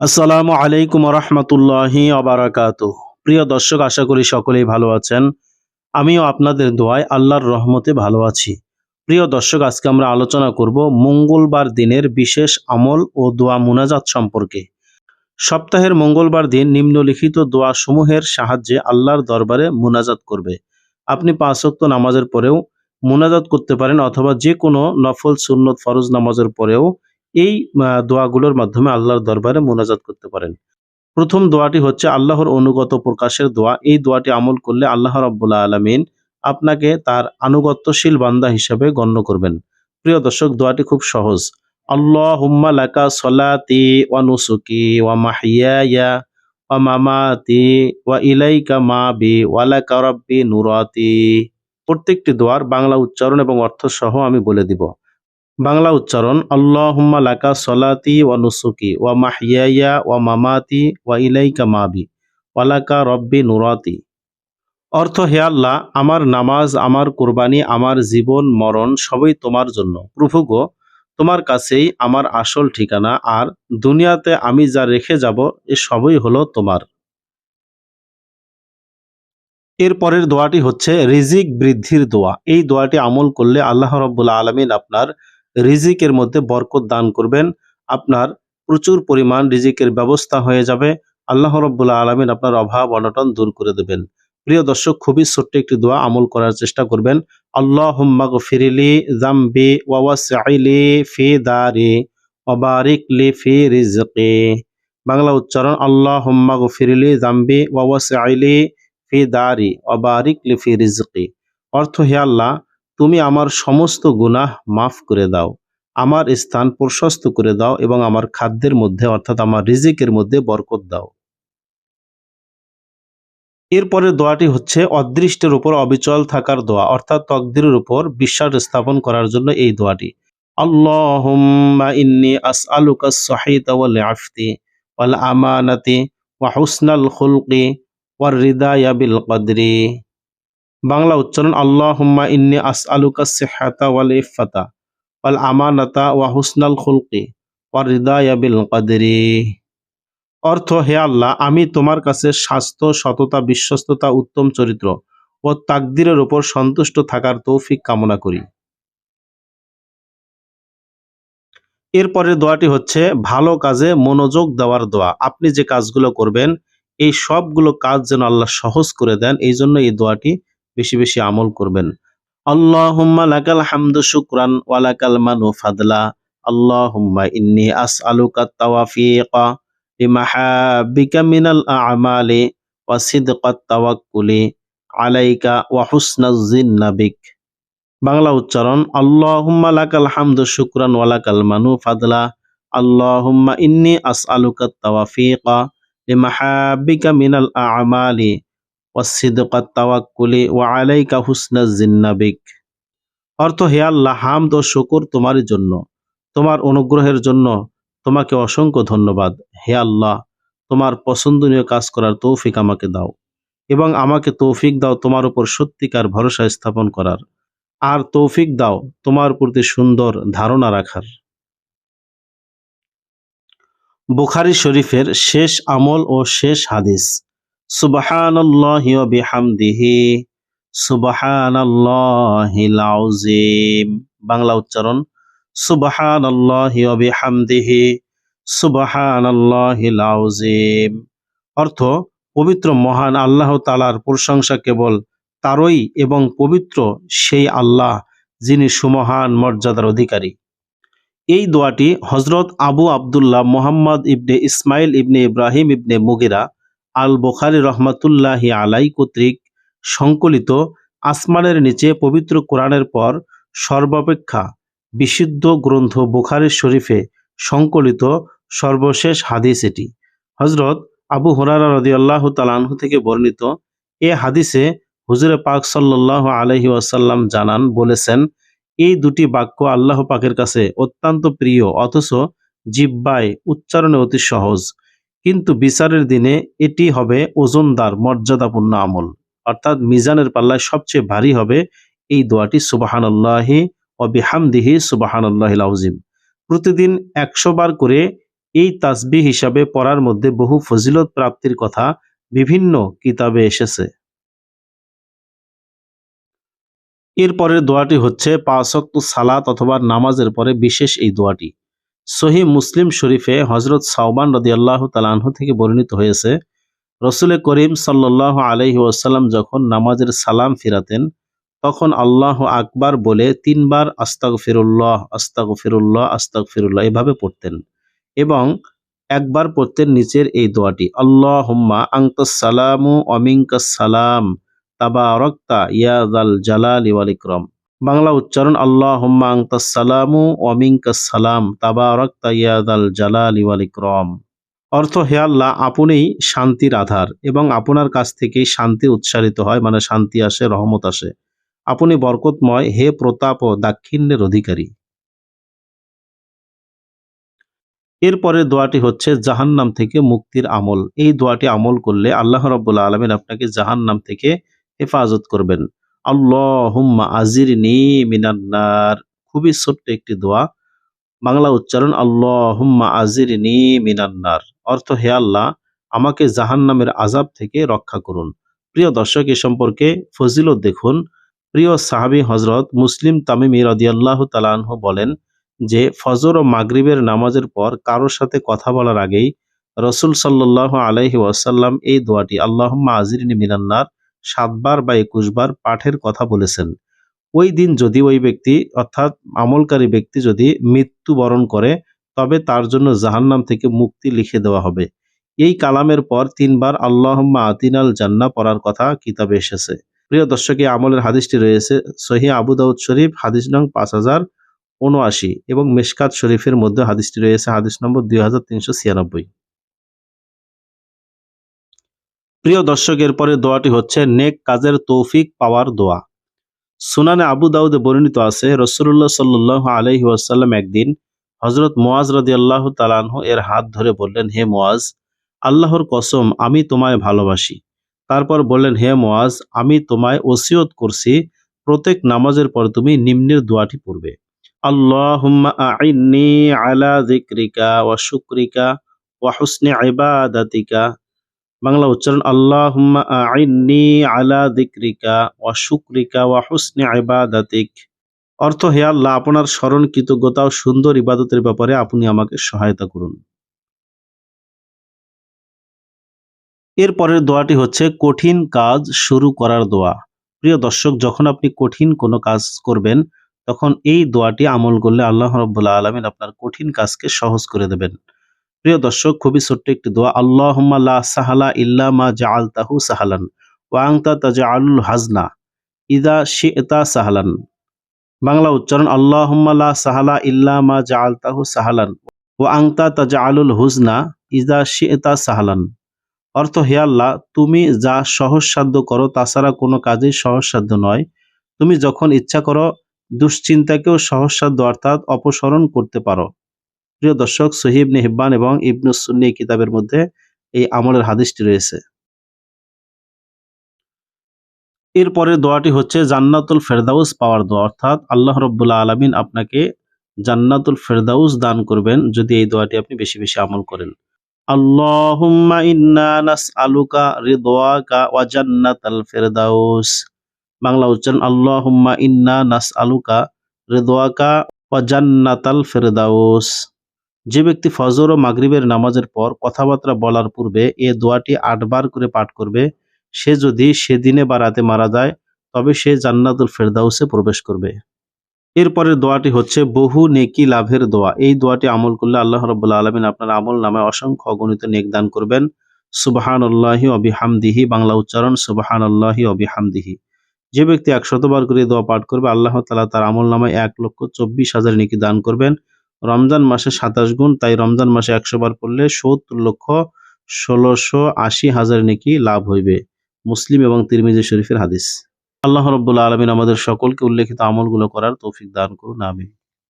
আসসালামু আলাইকুম রহমতুল্লাহি অবারাকাত প্রিয় দর্শক, আশা করি সকলেই ভালো আছেন। আমিও আপনাদের দোয়ায় আল্লাহর রহমতে ভালো আছি। প্রিয় দর্শক, আজকে আমরা আলোচনা করব মঙ্গলবার দিনের বিশেষ আমল ও দোয়া মুনাজাত সম্পর্কে। সপ্তাহের মঙ্গলবার দিন নিম্নলিখিত দোয়া সমূহের সাহায্যে আল্লাহর দরবারে মুনাজাত করবে। আপনি পাঁচ ওয়াক্ত নামাজের পরেও মুনাজাত করতে পারেন অথবা যে কোনো নফল সুন্নত ফরজ নামাজের পরেও এই দোয়াগুলোর মাধ্যমে আল্লাহর দরবারে মোনাজাত করতে পারেন। প্রথম দোয়াটি হচ্ছে আল্লাহর অনুগত প্রকাশের দোয়া। এই দোয়াটি আমল করলে আল্লাহ রাব্বুল্লাহ আলামিন আপনাকে তার আনুগত্যশীল বান্দা হিসেবে গণ্য করবেন। প্রিয় দর্শক, দোয়াটি খুব সহজ। আল্লাহ হুম্মা লাকা সলাতি ওয়া নুসুকি ওয়া মাহিয়ায়া ওয়া মামাতি ওয়া ইলাইকা মা বি ওয়ালাকা রাব্বি নুরাতি। প্রত্যেকটি দোয়ার বাংলা উচ্চারণ এবং অর্থ সহ আমি বলে দিব। বাংলা উচ্চারণ, আল্লাহুম্মা লাকা সলাতি ওয়া নুসুকি ওয়া মাহিয়ায়া ওয়া মামাতি ওয়া ইলাইকা মাবি ওয়ালাকা রব্বি নুরাতি। অর্থ, হে আল্লাহ, আমার নামাজ, আমার কোরবানি, আমার জীবন, মরণ সবই তোমার জন্য। প্রভু গো, তোমার কাছেই আমার আসল ঠিকানা, আর দুনিয়াতে আমি যা রেখে যাব, এ সবই হলো তোমার। এর পরের দোয়াটি হচ্ছে, রিজিক বৃদ্ধির দোয়া। এই দোয়াটি আমল করলে আল্লাহ রব্বুল আলমিন আপনার রিজিকের মধ্যে বরকত দান করবেন। আপনার প্রচুর পরিমাণ রিজিকের ব্যবস্থা হয়ে যাবে। আল্লাহ রব্বুল আলমিন আপনার অভাব অনটন দূর করে দেবেন। প্রিয় দর্শক, খুবই ছোট্ট একটি দোয়া আমল করার চেষ্টা করবেন। আল্লাহ ফিরিলি জাম্বি ওয়াওয়াসিলি ফি দারি ওবারিক লি ফি রিজকি। বাংলা উচ্চারণ আল্লাহ হুম্মাগ ফিরিলি জাম্বি ওয়াওয়াসিলি ফি দারি অবারিক লি ফি রিজকি। অর্থ হে আল্লাহ তুমি আমার সমস্ত গুনাহ মাফ করে দাও, আমার স্থান প্রশস্ত করে দাও এবং আমার খাদ্যের মধ্যে, অর্থাৎ আমার রিজিকের মধ্যে বরকত দাও। এরপরের দোয়াটি হচ্ছে, অদৃষ্টের উপর অবিচল থাকার দোয়া, অর্থাৎ তকদিরের উপর বিশ্বাস স্থাপন করার জন্য এই দোয়াটি। আল্লাহুম্মা ইন্নি ওয়া হুসনাল কদরি। বাংলা উচ্চারণ, আল্লাহুম্মা ইন্নি আসআলুকা সিহাতা ওয়াল ইফাতা ওয়াল আমানাতা ওয়া হুসনাল খুলকি ওয়ার বিল কদরি। অর্থ, হে আল্লাহ, আমি তোমার কাছে স্বাস্থ্য, সততা, বিশ্বস্ততা, উত্তম চরিত্র ও তাকদিরের উপর সন্তুষ্ট থাকার তৌফিক কামনা করি। এরপরের দোয়াটি হচ্ছে, ভালো কাজে মনোযোগ দেওয়ার দোয়া। আপনি যে কাজগুলো করবেন, এই সবগুলো কাজ যেন আল্লাহ সহজ করে দেন, এই জন্য এই দোয়াটি বেশি বেশি আমল করবেন। আল্লাহুম্মা লাকাল হামদু শুকরান ওয়া মানু ফাদলা। আল্লাহুম্মা ইন্নী আসআলুকা তাওয়াফিকা বিমাহাব্বিকা মিনাল আ'মালি আলাইকা ওয়া হুসনাজ জিন্না বিক। বাংলা উচ্চারণ, আল্লাহুম্মা লাকাল হামদু শুকরান ওয়া লাকাল মানু ফাদলা। আল্লাহুম্মা ইন্নী আসআলুকা তাওয়াফিকা লিমাহাব্বিকা মিনাল আ'মালি ওয়াসিদকাত তাওয়াক্কুলি ওয়া আলাইকা হুসনাজ জিন্নাবিক অর্থ, হে আল্লাহ, হামদ ও শুকর তোমারই জন্য, তোমার অনুগ্রহের জন্য তোমাকে অসংখ্য ধন্যবাদ। হে আল্লাহ, তোমার পছন্দনীয় কাজ করার তৌফিক আমাকে দাও এবং আমাকে তৌফিক দাও তোমার উপর সত্যিকার ভরসা স্থাপন করার। আর তৌফিক দাও তোমার প্রতি সুন্দর ধারণা রাখার। বুখারী শরীফের শেষ আমল ও শেষ হাদিস। সুবহানাল্লাহি ওয়া বাংলা উচ্চারণ, সুবহানাল্লাহি ওয়া বিহামদিহি অর্থ, পবিত্র মহান আল্লাহ তালার প্রশংসা কেবল তারই এবং পবিত্র সেই আল্লাহ যিনি সুমহান মর্যাদার অধিকারী। এই দোয়াটি হজরত আবু আবদুল্লাহ মোহাম্মদ ইবনে ইসমাইল ইবনে ইব্রাহিম ইবনে মুগিরা আল বুখারি রহমাতুল্লাহি আলাই কর্তৃক সংকলিত আসমানের নিচে পবিত্র কোরআনের পর সর্বাপেক্ষা বিশুদ্ধ গ্রন্থ বুখারি শরীফে সংকলিত সর্বশেষ হাদিস এটি। হজরত আবু হুরারা রদিয়াল্লাহ তালানহু থেকে বর্ণিত এ হাদিসে হুজুরে পাক সাল্লাহ আলহি ওয়াসাল্লাম জানান, বলেছেন, এই দুটি বাক্য আল্লাহ পাকের কাছে অত্যন্ত প্রিয়, অথচ জিব্বায় উচ্চারণে অতি সহজ। কিন্তু বিচারের দিনে এটি হবে ওজনদার, মর্যাদাপূর্ণ আমল। অর্থাৎ মিজানের পাল্লায় সবচেয়ে ভারী হবে এই দোয়াটি সুবাহান আল্লাহি ও বিহামদিহি সুবাহান আল্লাহ আজিম প্রতিদিন একশো বার করে এই তাসবি হিসাবে পড়ার মধ্যে বহু ফজিলত প্রাপ্তির কথা বিভিন্ন কিতাবে এসেছে। এরপরের দোয়াটি হচ্ছে পাঁচক্ত সালাত অথবা নামাজের পরে বিশেষ এই দোয়াটি। সহি মুসলিম শরীফে হজরত সাউবান রদি আল্লাহ তালাহ থেকে বর্ণিত হয়েছে, রসুল করিম সাল্লাহ আলহি ওয়াসাল্লাম যখন নামাজের সালাম ফিরাতেন, তখন আল্লাহ আকবার বলে তিনবার আস্তাক ফিরুল্লাহ আস্তাক ফিরুল্লাহ আস্তাক ফিরুল্লাহ এভাবে পড়তেন এবং একবার পড়তেন নিচের এই দোয়াটি আল্লাহ হুম্মা আংতাসালামু অমিঙ্কাস সালাম, তাবারক্তা ইয়াদাল জালাল ওয়াল ইকরাম। বাংলা উচ্চারণ আল্লাহ হুম্মা আংতাসালামু অমিঙ্কাস সালাম, তাবারক্তা ইয়াদাল জালাল ওয়াল ইকরাম। অর্থ, হে আল্লাহ, আপনিই শান্তির আধার এবং আপনার কাছ থেকেই শান্তি উচ্চারিত হয় মানে শান্তি আসে, রহমত আসে। আপনি বরকতময়, হে প্রতাপ ও দাক্ষিণ্যের অধিকারী। এরপরে দোয়াটি হচ্ছে, জাহান্নাম থেকে মুক্তির আমল। এই দোয়াটি আমল করলে আল্লাহ রব্বুল্লা আলমিন আপনাকে জাহান্নাম থেকে হেফাজত করবেন। আল্লাহ আজির নি মিনান্নার খুবই ছোট্ট একটি দোয়া। বাংলা উচ্চারণ আল্লাহ আজির নি মিনান্নার অর্থ, হে আল্লাহ, আমাকে জাহান্নামের আজাব থেকে রক্ষা করুন। প্রিয় দর্শক, এ সম্পর্কে ফজিলত দেখুন। প্রিয় সাহাবি হজরত মুসলিম তামিমি রদিয়াল্লাহ তালাহ বলেন যে, ফজর ও মাগরিবের নামাজের পর কারোর সাথে কথা বলার আগেই রসুল সাল্লাহ আলহি ওয়াসাল্লাম এই দোয়াটি আল্লাহ আজিরিনী মিনান্নার সাতবার বা একুশবার পাঠের কথা বলেছেন। ওই দিন যদি ওই ব্যক্তি, অর্থাৎ আমলকারী ব্যক্তি যদি মৃত্যুবরণ করে, তবে তার জন্য জাহান্নাম থেকে মুক্তি লিখে দেওয়া হবে। এই কালামের পর তিনবার আল্লাহম্মা আতিনাল জান্না পড়ার কথা কিতাবে এসেছে। প্রিয় দর্শকে আমলের হাদিসটি রয়েছে সহি আবু শরীফ, হাদিস নং পাঁচ হাজার উনআশি এবং মেশকাত শরীফের মধ্যে হাদিসটি রয়েছে হাদিস নম্বর দুই হাজার তিনশো ছিয়ানব্বই। প্রিয় দর্শকের পরে দোয়াটি হচ্ছে, নেক কাজের তৌফিক পাওয়ার দোয়া। সুনানে আবু দাউদে বর্ণিত আছে রসুল্লাহ সাল্লাহ আলহি ওয়াসাল্লাম একদিন হজরত মোয়াজ রদি আল্লাহ তালানহ এর হাত ধরে বললেন, হে মোয়াজ আল্লাহর কসম, আমি তোমায় ভালোবাসি। তারপর বললেন, হে মোয়াজ আমি তোমায় ওসিয়ত করছি, প্রত্যেক নামাজের পর তুমি নিম্নের দোয়াটি পড়বে। আইন্নি আলা যিকরিকা ওয়া শুকরিকা ওয়া হুসনি ইবাদাতিকা। বাংলা উচ্চারণ আইন্নি আলা যিকরিকা ওয়া শুকরিকা ওয়া হুসনি ইবাদাতিক। অর্থ, হে আল্লাহ, আপনার স্মরণ, কৃতজ্ঞতা ও সুন্দর ইবাদতের ব্যাপারে আপনি আমাকে সহায়তা করুন। এরপরের দোয়াটি হচ্ছে, কঠিন কাজ শুরু করার দোয়া। প্রিয় দর্শক, যখন আপনি কঠিন কোনো কাজ করবেন, তখন এই দোয়াটি আমল করলে আল্লাহ রব্বুল্লা আলমিন আপনার কঠিন কাজকে সহজ করে দেবেন। প্রিয় দর্শক, খুবই ছোট্ট একটি দোয়া আল্লাহ সাহালা ইল্লা মা জাআল তাহু সাহালান ওয়াংতা তাজা আলুল হাজনা ইদা শিতা সাহালান। বাংলা উচ্চারণ আল্লাহ সাহালা ইল্লা মা জাআল তাহু সাহালান ও আংতা তাজা আলুল হুজনা ইদা শিতা সাহালান। অর্থ, হে আল্লাহ, তুমি যা সহজসাধ্য করো, তাছাড়া কোনো কাজেই সহজসাধ্য নয়। তুমি যখন ইচ্ছা করো, দুশ্চিন্তাকেও সহজসাধ্য অর্থাৎ অপসরণ করতে পারো। প্রিয় দর্শক সহিব নেহিব্বান এবং ইবনুসুন্নি কিতাবের মধ্যে এই আমলের হাদিসটি রয়েছে। এরপরে দোয়াটি হচ্ছে, জান্নাতুল ফেরদাউস পাওয়ার দোয়া। অর্থাৎ আল্লাহ রব্বুল্লা আলমিন আপনাকে জান্নাতুল ফেরদাউস দান করবেন যদি এই দোয়াটি আপনি বেশি বেশি আমল করেন। আল্লাহুম্মা ইন্না নাসআলুকা রিদওয়াকা ওয়া ফেরদাউস। বাংলা উচ্চারণ, আল্লাহুম্মা ইন্না নাসআলুকা রিদওয়াকা ওয়া জান্নাতাল ফেরদাউস। যে ব্যক্তি ফজর ও মাগরিবের নামাজের পর কথাবার্তা বলার পূর্বে এ দোয়াটি আটবার করে পাঠ করবে, সে যদি সেদিনে বা রাতে মারা যায়, তবে সে জান্নাতুল ফেরদাউসে প্রবেশ করবে। এরপরের দোয়াটি হচ্ছে, বহু নেকি লাভের দোয়া। এই দোয়াটি আমল করলে আল্লাহ রব্বুল্লা আলমিন আপনার আমল নামে অসংখ্য অগণিত নেক দান করবেন। সুবাহান আল্লাহি অবিহামদিহি বাংলা উচ্চারণ সুবাহান আল্লাহি অবিহামদিহি যে ব্যক্তি একশতবার করে দোয়া পাঠ করবে, আল্লাহ তালা তার আমল নামে এক লক্ষ চব্বিশ হাজার নেকি দান করবেন। রমজান মাসে সাতাশ গুণ, তাই রমজান মাসে একশো বার পড়লে সত্তর লক্ষ ষোলোশো আশি হাজার নেকি লাভ হইবে। মুসলিম এবং তিরমিজি শরীফের হাদিস। আল্লাহ রব্বুল্লা আলমিন আমাদের সকলকে উল্লেখিত আমলগুলো করার তৌফিক দান করুন, আমিন।